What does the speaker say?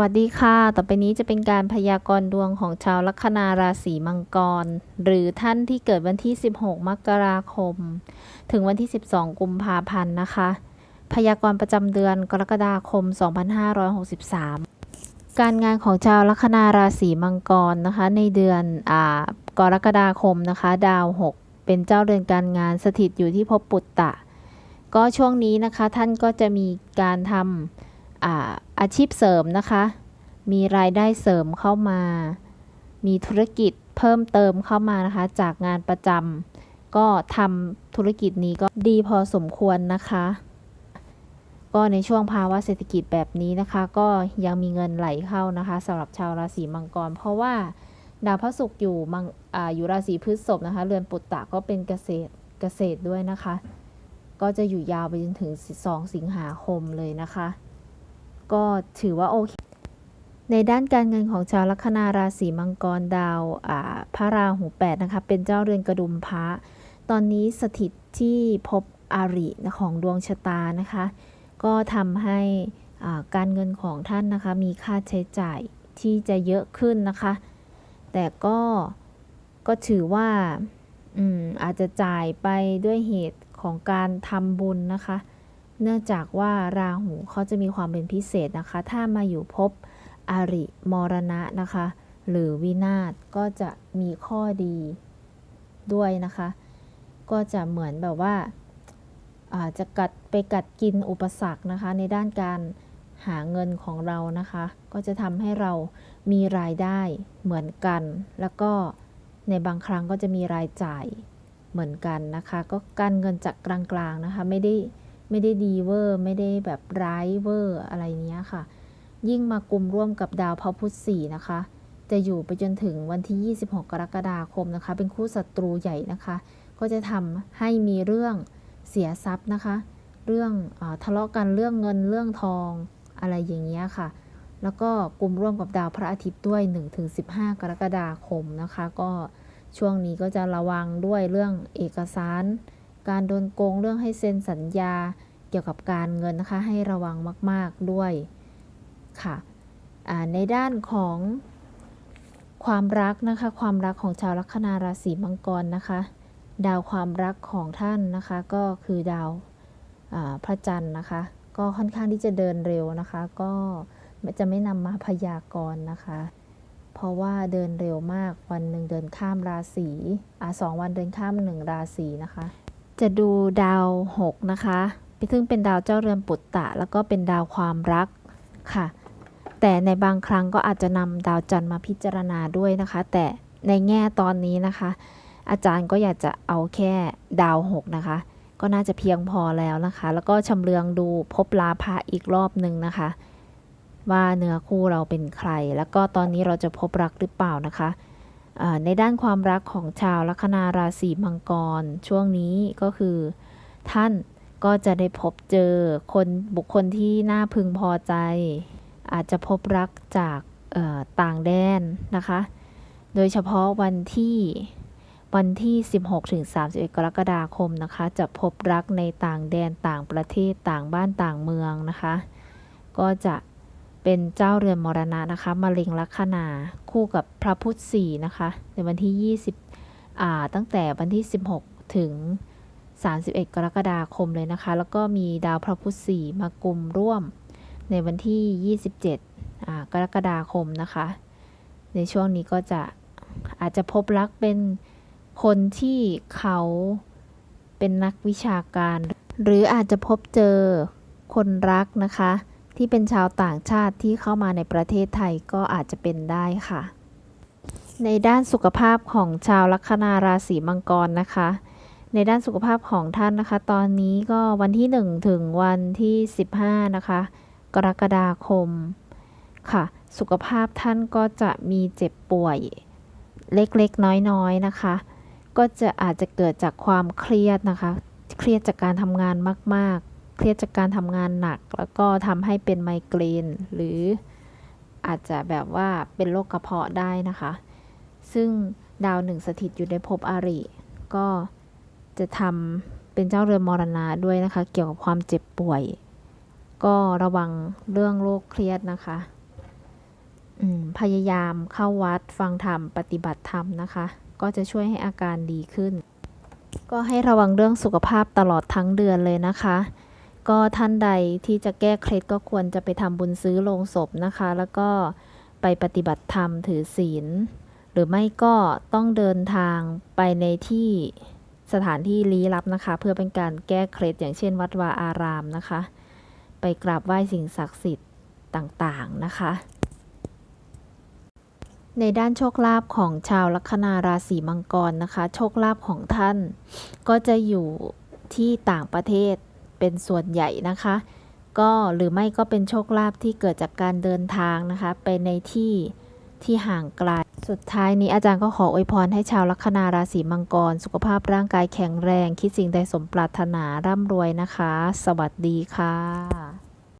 วัสดีค่ะ ต่อไปนี้จะเป็นการพยากรณ์ดวงของชาวลัคนาราศีมังกร หรือท่านที่เกิดวันที่ 16 มกราคม ถึงวันที่ 12 กุมภาพันธ์นะคะ พยากรณ์ประจำเดือนกรกฎาคม 2563 การงานของชาวลัคนาราศีมังกรนะคะ ในเดือนอกรกฎาคมนะคะ ดาว 6 เป็นเจ้าเรือนการงานสถิตอยู่ที่ภพปุตตะ ก็ช่วงนี้นะคะท่านก็จะมีการทำ อาชีพเสริมนะคะ มีรายได้เสริมเข้ามา มีธุรกิจเพิ่มเติมเข้ามานะคะ จากงานประจำก็ทำธุรกิจนี้ก็ดีพอสมควรนะคะ ก็ในช่วงภาวะเศรษฐกิจแบบนี้นะคะ ก็ยังมีเงินไหลเข้านะคะสำหรับชาวราศีมังกร เพราะว่าดาวพระศุกร์อยู่มังออยู่ราศีพฤษภนะคะ เรือนปุตตะก็เป็นเกษตรเกษตรด้วยนะคะ ก็จะอยู่ยาวไปจนถึง 2 สิงหาคมเลยนะคะ ก็ถือว่าโอเคในด้านการเงินของชาวลัคนาราศีมังกรดาวพระราหูแปดนะคะเป็นเจ้าเรือนกระดุมพระ ตอนนี้สถิตที่พบอาริของดวงชะตานะคะ ก็ทำให้การเงินของท่านนะคะมีค่าใช้จ่ายที่จะเยอะขึ้นนะคะ แต่ก็ก็ถือว่าอืมอาจจะจ่ายไปด้วยเหตุของการทำบุญนะคะ เนื่องจากว่าราหูเขาจะมีความเป็นพิเศษนะคะ ถ้ามาอยู่พบอริมรณะนะคะ หรือวินาศก็จะมีข้อดีด้วยนะคะ ก็จะเหมือนแบบว่าาจจะกัดไปกัดกินอุปสรรคนะคะ ในด้านการหาเงินของเรานะคะ ก็จะทำให้เรามีรายได้เหมือนกัน แล้วก็ในบางครั้งก็จะมีรายจ่ายเหมือนกันนะคะ ก็การเงินจากกลางๆนะคะ ไม่ได้ ไม่ได้ดีเวอร์ ไม่ได้แบบร้ายเวอร์อะไรเนี้ยค่ะ ยิ่งมากลุ่มร่วมกับดาวพระพุธสี่นะคะ จะอยู่ไปจนถึงวันที่ 26 กรกฎาคมนะคะ เป็นคู่ศัตรูใหญ่นะคะ ก็จะทำให้มีเรื่องเสียทรัพย์นะคะ เรื่องอทะเลาะกันเรื่องเงินเรื่องทองอะไรอย่างเงี้ยค่ะ แล้วก็กลุ่มร่วมกับดาวพระอาทิตย์ด้วย 1-15 กรกฎาคมนะคะ ก็ช่วงนี้ก็จะระวังด้วยเรื่องเอกสาร การโดนโกงเรื่องให้เซ็นสัญญาเกี่ยวกับการเงินนะคะ ให้ระวังมาก ๆด้วยค่ะในด้านของความรักนะคะ ความรักของชาวลัคนาราศีมังกรนะคะ ดาวความรักของท่านนะคะก็คือดาวพระจันทร์นะคะ ก็ค่อนข้างที่จะเดินเร็วนะคะ ก็จะไม่นำมาพยากรณ์นะคะ เพราะว่าเดินเร็วมากวันหนึ่งเดินข้ามราศีอ่าสองวันเดินข้ามหนึ่งราศีนะคะ จะดูดาว 6 นะคะ ซึ่งเป็นดาวเจ้าเรือนปุตตะ แล้วก็เป็นดาวความรักค่ะ แต่ในบางครั้งก็อาจจะนำดาวจันทร์มาพิจารณาด้วยนะคะ แต่ในแง่ตอนนี้นะคะ อาจารย์ก็อยากจะเอาแค่ดาว 6 นะคะ ก็น่าจะเพียงพอแล้วนะคะ แล้วก็ชำเลืองดูพบลาภะอีกรอบหนึ่งนะคะ ว่าเนื้อคู่เราเป็นใคร แล้วก็ตอนนี้เราจะพบรักหรือเปล่านะคะ ในด้านความรักของชาวลัคนาราศีมังกร ช่วงนี้ก็คือ ท่านก็จะได้พบเจอคนบุคคลที่น่าพึงพอใจ อาจจะพบรักจากต่างแดนนะคะ โดยเฉพาะวันที่วันที่ 16ถึง31 กรกฎาคมนะคะ จะพบรักในต่างแดนต่างประเทศต่างบ้านต่างเมืองนะคะ ก็จะ เป็นเจ้าเรือนมรณะนะคะมะเร็งลัคนาคู่กับพระพุทธสี่นะคะในวันที่ 20อ่าตั้งแต่วันที่ 16 ถึง 31 กรกฎาคมเลยนะคะ แล้วก็มีดาวพระพุธสี่มากลุ่มร่วมในวันที่ 27อ่ากรกฎาคมนะคะ ในช่วงนี้ก็จะอาจจะพบรักเป็นคนที่เขาเป็นนักวิชาการ หรืออาจจะพบเจอคนรักนะคะ ที่เป็นชาวต่างชาติที่เข้ามาในประเทศไทยก็อาจจะเป็นได้ค่ะ ในด้านสุขภาพของชาวลัคนาราศีมังกรนะคะ ในด้านสุขภาพของท่านนะคะ ตอนนี้ก็วันที่ 1 ถึงวันที่ 15 นะคะ กรกฎาคมค่ะ สุขภาพท่านก็จะมีเจ็บป่วยเล็กๆ น้อยๆ นะคะ ก็จะอาจจะเกิดจากความเครียดนะคะ เครียดจากการทำงานมาก เครียดจากการทำงานหนัก แล้วก็ทำให้เป็นไมเกรน หรืออาจจะแบบว่าเป็นโรคกระเพาะได้นะคะ ซึ่งดาวหนึ่งสถิตอยู่ในภพอาริ ก็จะทำเป็นเจ้าเรือนมรณะด้วยนะคะ เกี่ยวกับความเจ็บป่วย ก็ระวังเรื่องโรคเครียดนะคะพยายามเข้าวัดฟังธรรมปฏิบัติธรรมนะคะ ก็จะช่วยให้อาการดีขึ้น ก็ให้ระวังเรื่องสุขภาพตลอดทั้งเดือนเลยนะคะ ก็ท่านใดที่จะแก้เคล็ดก็ควรจะไปทำบุญซื้อโลงศพนะคะ แล้วก็ไปปฏิบัติธรรมถือศีล หรือไม่ก็ต้องเดินทางไปในที่สถานที่ลี้ลับนะคะ เพื่อเป็นการแก้เคล็ดอย่างเช่น วัดวาอารามนะคะ ไปกราบไหว้สิ่งศักดิ์สิทธิ์ต่างๆนะคะ ในด้านโชคลาภของชาวลัคนาราศีมังกรนะคะ โชคลาภของท่าน ก็จะอยู่ที่ต่างประเทศ เป็นส่วนใหญ่นะคะ ก็หรือไม่ก็เป็นโชคลาภที่เกิดจากการเดินทางนะคะ ไปในที่ที่ห่างไกล สุดท้ายนี้อาจารย์ก็ขออวยพรให้ชาวลัคนาราศีมังกร สุขภาพร่างกายแข็งแรง คิดสิ่งใดสมปรารถนาร่ำรวยนะคะ สวัสดีค่ะ